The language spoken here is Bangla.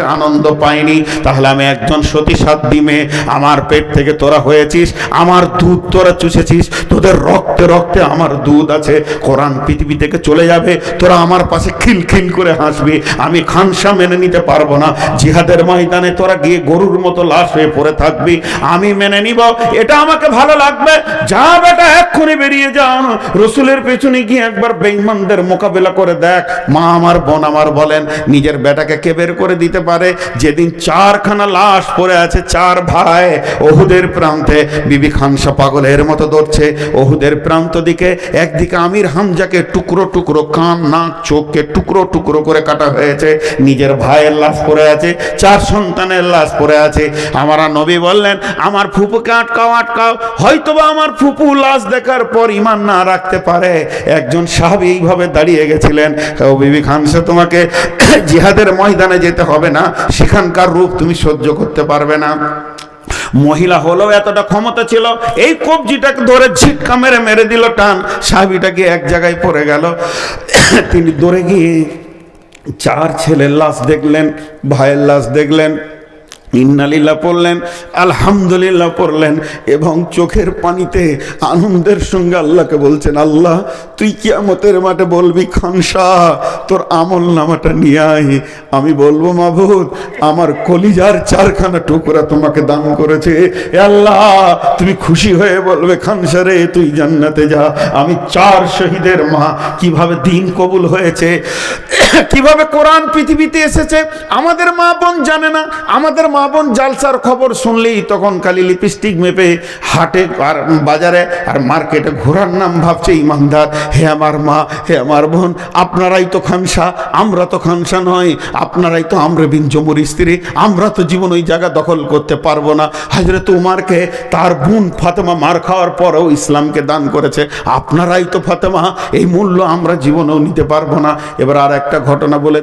আনন্দ পাইনি, তাহলে আমি একজন সতী সাধ্যী মেয়ে। আমার পেট থেকে তোরা হয়েছিস, আমার দুধ তোরা চুষেছিস, তোদের রক্তে রক্তে আমার দুধ আছে। কোরআন পৃথিবী থেকে চলে যাবে, তোরা আমার পাশে খিলখিল করে হাসবি। আমি খানসা মেনে নিতে পারব না। জিহাদের ময়দানে তোরা গিয়ে গরুর মতো লাশ হয়ে পড়ে থাকবি। আমি মেনে নিব, এটা আমাকে ভালো লাগবে। যা বেটা, এক্ষুনি বেরিয়ে যা। রসুলের পেছনে গিয়ে একবার বেঈমানদের মোকাবেলা করে দেখ। মা আমার, বোন আমার বলেন, নিজের বেটাকে কে বের করে দিতে পারে, যেদিন চারখানা লাশ পড়ে আছে চার ভাই, ওহুদের প্রান্তে বিবি খানসা পাগলের মতো দৌড়ছে। ওহুদের প্রান্ত দিকে একদিকে আমির হামজাকে টুকরো টুকরো কান, নাক, চোখকে টুকরো টুকরো করে কাটা হয়েছে। নিজের ভাইয়ের লাশ পড়ে আছে, চার সন্তানের লাশ পড়ে আছে। আমার নবী বললেন, আমার ফুপুকে আটকাও আটকাও। হয়তোবা আমার ফুপু লাশ দেখার পর ইমান না রাখতে পারে। একজন সাহাবি এইভাবে দাঁড়িয়ে গেছিলেন। ও বিবি খানসা, তোমাকে জিহাদের ময়দানে যেতে হবে না, সেখানকার রূপ তুমি সহ্য করতে পারবে না। মহিলা হলেও এতটা ক্ষমতা ছিল, এই কবজিটাকে ধরে ঝিটকা মেরে মেরে দিল টান সাহাবিটাকে এক জায়গায় পড়ে গেল। তিনি দৌড়ে গিয়ে চার ছেলের লাশ দেখলেন, ভাইয়ের লাশ দেখলেন ইন্নালিল্লাহ পড়লেন, আলহামদুলিল্লাহ পড়লেন এবং চোখের পানিতে আনন্দের সঙ্গে আল্লাহকে বলছেন, আল্লাহ, তুই কিয়ামতের মাঠে বলবি খানসা তোর আমল নামাটা নিয়ে আয়। আমি বলব, মাবুদ, আমার কলিজার চারখানা টুকরা তোমাকে দান করেছে। আল্লাহ, তুমি খুশি হয়ে বলবে খানসা রে, তুই জান্নাতে যা। আমি চার শহীদের মা, কীভাবে দিন কবুল হয়েছে, কীভাবে কোরআন পৃথিবীতে এসেছে, আমাদের মা বোন জানে না, আমাদের মা বোন জালসার খবর শুনলেই তখন খালি লিপস্টিক মেপে হাটে আর বাজারে আর মার্কেটে ঘোরার নাম ভাবছে ইমানদার। হে আমার মা, হে আমার বোন, আপনারাই তো খানসা, আমরা তো খানসা নয়। আপনারাই তো আমরা বিন জমুর স্ত্রী। আমরা তো জীবন ওই জায়গা দখল করতে পারব না। হাজরত উমারকে তার বোন ফাতেমা মার খাওয়ার পরেও ইসলামকে দান করেছে। আপনারাই তো ফাতেমা, এই মূল্য আমরা জীবনেও নিতে পারব না। এবার আর একটা ঘটনা বলে